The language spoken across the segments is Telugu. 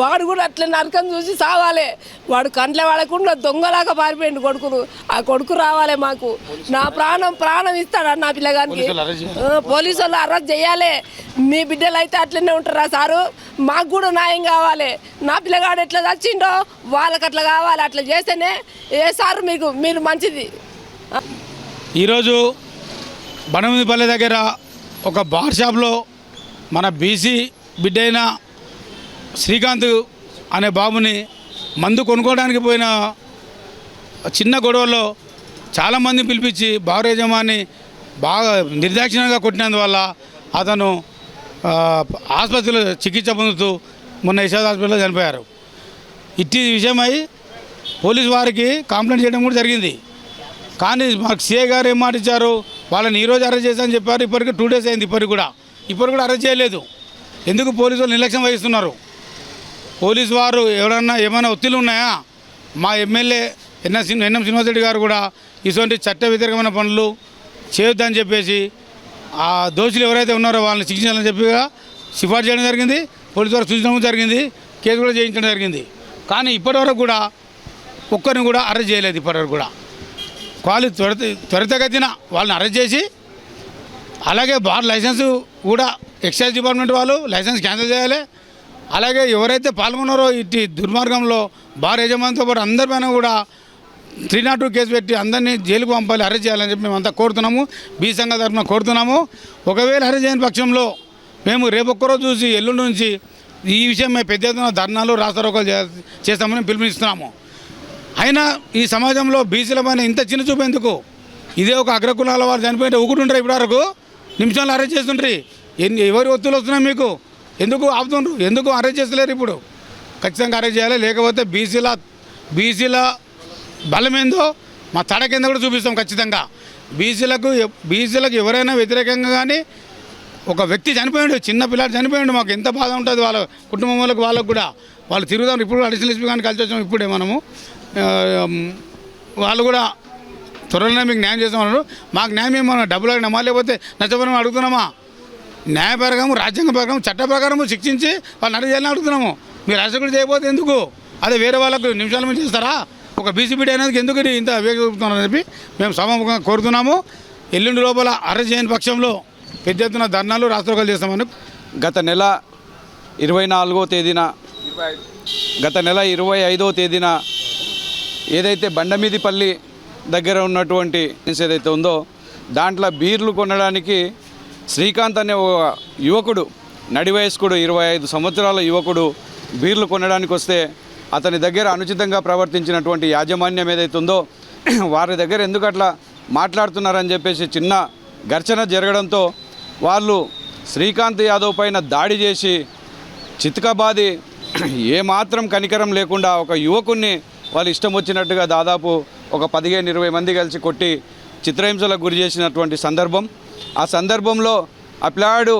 వాడు కూడా అట్లా నరకం చూసి సావాలి. వాడు కంట్ల వాడకుండా దొంగలాగా పారిపోయింది కొడుకును. ఆ కొడుకు రావాలి మాకు. నా ప్రాణం ప్రాణం ఇస్తాడు నా పిల్లగానికి? ఆ, పోలీసు వాళ్ళు అరెస్ట్ చేయాలి. మీ బిడ్డలు అయితే అట్లనే ఉంటారా సారు? మాకు కూడా న్యాయం కావాలి. నా పిల్లగాడు ఎట్లా చచ్చిండో వాళ్ళకి అట్లా కావాలి. అట్లా చేస్తేనే ఏ సారు మీకు మీరు మంచిది. ఈరోజు బనమిదిపల్లె దగ్గర ఒక బార్ షాప్లో మన బీసీ బిడ్డ అయిన శ్రీకాంత్ అనే బాబుని మందు కొనుక్కోవడానికి పోయిన చిన్న గొడవలో చాలామంది పిలిపించి బార్ యజమాని బాగా నిర్దాక్షిణ్యంగా కొట్టినందువల్ల అతను ఆసుపత్రిలో చికిత్స పొందుతూ మొన్న యశాద్ హాస్పిటల్లో చనిపోయారు. ఇట్టి విషయమై పోలీసు వారికి కంప్లైంట్ చేయడం కూడా జరిగింది. కానీ మాకు సిఏ గారు ఏం మాట ఇచ్చారు వాళ్ళని ఈరోజు అరెస్ట్ చేశారని చెప్పారు. ఇప్పటికి టూ డేస్ అయింది ఇప్పటికి కూడా. ఇప్పటికి కూడా అరెస్ట్ చేయలేదు. ఎందుకు పోలీసు నిర్లక్ష్యం వహిస్తున్నారు? పోలీసు వారు ఎవరన్నా ఏమైనా ఒత్తిళ్ళు ఉన్నాయా? మా ఎమ్మెల్యే ఎన్ఎస్ ఎన్ఎం శ్రీనివాసరెడ్డి గారు కూడా ఇటువంటి చట్ట వ్యతిరేకమైన పనులు చేయొద్దని చెప్పేసి ఆ దోషులు ఎవరైతే ఉన్నారో వాళ్ళని శిక్షించాలని చెప్పిగా సిఫార్సు చేయడం జరిగింది. పోలీసు వారు సూచించడం జరిగింది. కేసు కూడా చేయించడం జరిగింది. కానీ ఇప్పటివరకు కూడా ఒక్కరిని కూడా అరెస్ట్ చేయలేదు ఇప్పటివరకు కూడా. వాళ్ళు త్వరిత త్వరితగతిన వాళ్ళని అరెస్ట్ చేసి అలాగే బార్ లైసెన్స్ కూడా ఎక్సైజ్ డిపార్ట్మెంట్ వాళ్ళు లైసెన్స్ క్యాన్సిల్ చేయాలి. అలాగే ఎవరైతే పాల్గొన్నారో ఇటు దుర్మార్గంలో బార్ యజమానితో పాటు అందరిపైన కూడా త్రీ నాట్ టూ కేసు పెట్టి అందరినీ జైలుకు పంపాలి అరెస్ట్ చేయాలని చెప్పి మేమంతా కోరుతున్నాము. బీ సంఘ తరఫున కోరుతున్నాము. ఒకవేళ అరెస్ట్ చేయని పక్షంలో మేము రేపు ఒక్కరోజు చూసి ఎల్లుండి నుంచి ఈ విషయం మేము పెద్ద ఎత్తున ధర్నాలు రాస్తారోకలు చేస్తామని పిలుపునిస్తున్నాము. అయినా ఈ సమాజంలో బీసీల పైన ఇంత చిన్న చూపేందుకు ఇదే ఒక అగ్రకులాల వారు చనిపోయింటే ఊకుంటుంటారు ఇప్పటి వరకు నిమిషంలో అరెస్ట్ చేస్తుంటారు ఎన్ని ఎవరి ఒత్తులు వస్తున్నాయి మీకు? ఎందుకు ఆపుతుండ్రు? ఎందుకు అరెస్ట్ చేస్తలేరు ఇప్పుడు? ఖచ్చితంగా అరెస్ట్ చేయాలి. లేకపోతే బీసీల బీసీల బలం ఏందో మా తడ కింద కూడా చూపిస్తాం ఖచ్చితంగా. బీసీలకు బీసీలకు ఎవరైనా వ్యతిరేకంగా కానీ ఒక వ్యక్తి చనిపోయాడు చిన్న పిల్లాడు చనిపోయాడు మాకు ఎంత బాధ ఉంటుంది వాళ్ళ కుటుంబం వాళ్ళకి వాళ్ళకు కూడా. వాళ్ళు తిరుగుదాం ఇప్పుడు అడిషనల్ ఎస్పీ కానీ కలిసి వచ్చాము ఇప్పుడే మనము. వాళ్ళు కూడా త్వరలోనే మీకు న్యాయం చేస్తామన్నారు మాకు న్యాయం ఏమన్నా డబ్బులు అడిగినామా లేకపోతే నచ్చబడి అడుగుతున్నామా? న్యాయ ప్రకారం రాజ్యాంగ ప్రకారం చట్ట ప్రకారం శిక్షించి వాళ్ళు అడిగి చేయాలని అడుగుతున్నాము. మీరు అరెస్ట్ చేయకపోతే ఎందుకు? అదే వేరే వాళ్ళకు నిమిషాల మీద చేస్తారా? ఒక బీసీబీడీ అనేది ఎందుకు ఇంత వేగ చూపుతున్నారని చెప్పి మేము సమాముఖంగా కోరుతున్నాము. ఎల్లుండి లోపల అరెస్ట్ చేయని పక్షంలో పెద్ద ఎత్తున ధర్నాలు రాష్ట్రోగాలు చేస్తామని గత నెల ఇరవై నాలుగో తేదీన గత నెల ఇరవై ఐదో తేదీన ఏదైతే బండమీదిపల్లి దగ్గర ఉన్నటువంటి ఏదైతే ఉందో దాంట్లో బీర్లు కొనడానికి శ్రీకాంత్ అనే ఒక యువకుడు నడి వయస్కుడు ఇరవై ఐదు సంవత్సరాల యువకుడు బీర్లు కొనడానికి వస్తే అతని దగ్గర అనుచితంగా ప్రవర్తించినటువంటి యాజమాన్యం ఏదైతే ఉందో వారి దగ్గర ఎందుకు అట్లా మాట్లాడుతున్నారని చెప్పేసి చిన్న ఘర్షణ జరగడంతో వాళ్ళు శ్రీకాంత్ యాదవ్ పైన దాడి చేసి చితకబాది ఏమాత్రం కనికరం లేకుండా ఒక యువకుణ్ణి వాళ్ళు ఇష్టం వచ్చినట్టుగా దాదాపు ఒక పదిహేను ఇరవై మంది కలిసి కొట్టి చిత్రహింసలకు గురి చేసినటువంటి సందర్భం. ఆ సందర్భంలో ఆ పిల్లాడు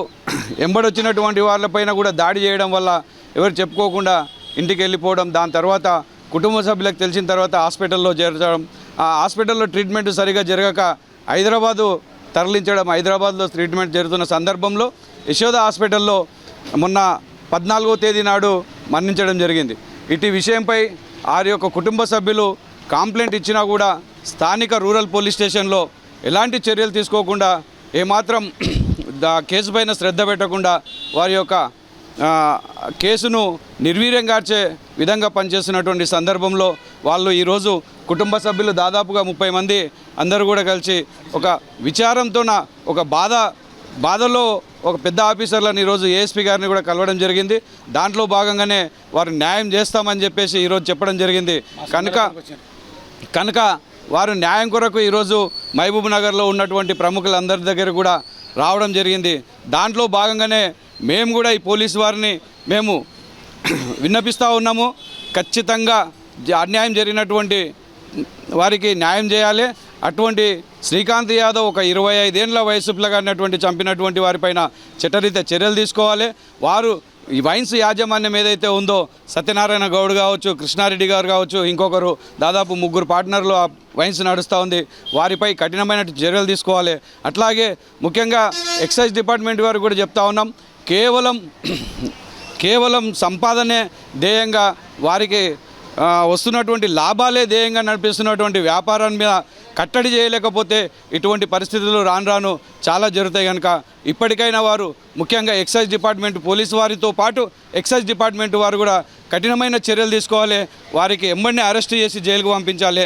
ఎంబడొచ్చినటువంటి వాళ్ళపైన కూడా దాడి చేయడం వల్ల ఎవరు చెప్పుకోకుండా ఇంటికి వెళ్ళిపోవడం దాని తర్వాత కుటుంబ సభ్యులకు తెలిసిన తర్వాత హాస్పిటల్లో చేర్చడం. ఆ హాస్పిటల్లో ట్రీట్మెంట్ సరిగా జరగక హైదరాబాదు తరలించడం హైదరాబాద్లో ట్రీట్మెంట్ జరుగుతున్న సందర్భంలో యశోద హాస్పిటల్లో మొన్న పద్నాలుగో తేదీ నాడు మరణించడం జరిగింది. ఇటు విషయంపై వారి యొక్క కుటుంబ సభ్యులు కంప్లైంట్ ఇచ్చినా కూడా స్థానిక రూరల్ పోలీస్ స్టేషన్లో ఎలాంటి చర్యలు తీసుకోకుండా ఏమాత్రం దా కేసు పైన శ్రద్ధ పెట్టకుండా వారి యొక్క కేసును నిర్వీర్యంగార్చే విధంగా పనిచేస్తున్నటువంటి సందర్భంలో వాళ్ళు ఈరోజు కుటుంబ సభ్యులు దాదాపుగా ముప్పై మంది అందరూ కూడా కలిసి ఒక విచారంతోన ఒక బాధ బాధలో ఒక పెద్ద ఆఫీసర్లను ఈరోజు ఏఎస్పీ గారిని కూడా కలవడం జరిగింది. దాంట్లో భాగంగానే వారు న్యాయం చేస్తామని చెప్పేసి ఈరోజు చెప్పడం జరిగింది. కనుక కనుక వారు న్యాయం కొరకు ఈరోజు మహబూబ్ నగర్లో ఉన్నటువంటి ప్రముఖులందరి దగ్గర కూడా రావడం జరిగింది. దాంట్లో భాగంగానే మేము కూడా ఈ పోలీసు వారిని మేము విన్నపిస్తూ ఉన్నాము. ఖచ్చితంగా జ- అన్యాయం జరిగినటువంటి వారికి న్యాయం చేయాలి. అటువంటి శ్రీకాంత్ యాదవ్ ఒక ఇరవై ఐదేళ్ళ వయసు పిల్లగాడినటువంటి చంపినటువంటి వారిపైన చట్టరీత చర్యలు తీసుకోవాలి. వారు ఈ వైన్స్ యాజమాన్యం ఏదైతే ఉందో సత్యనారాయణ గౌడ్ కావచ్చు కృష్ణారెడ్డి గారు కావచ్చు ఇంకొకరు దాదాపు ముగ్గురు పార్ట్నర్లు ఆ వైన్స్ నడుస్తూ ఉంది. వారిపై కఠినమైన చర్యలు తీసుకోవాలి. అట్లాగే ముఖ్యంగా ఎక్సైజ్ డిపార్ట్మెంట్ వారు కూడా చెప్తా ఉన్నాం. కేవలం కేవలం సంపాదనే ధ్యేయంగా వారికి వస్తున్నటువంటి లాభాలే ధ్యేయంగా నడిపిస్తున్నటువంటి వ్యాపారాన్ని మీద కట్టడి చేయలేకపోతే ఇటువంటి పరిస్థితులు రాను రాను చాలా జరుగుతాయి కనుక ఇప్పటికైనా వారు ముఖ్యంగా ఎక్సైజ్ డిపార్ట్మెంట్ పోలీసు వారితో పాటు ఎక్సైజ్ డిపార్ట్మెంట్ వారు కూడా కఠినమైన చర్యలు తీసుకోవాలి. వారికి ఎంబడిని అరెస్ట్ చేసి జైలుకు పంపించాలి.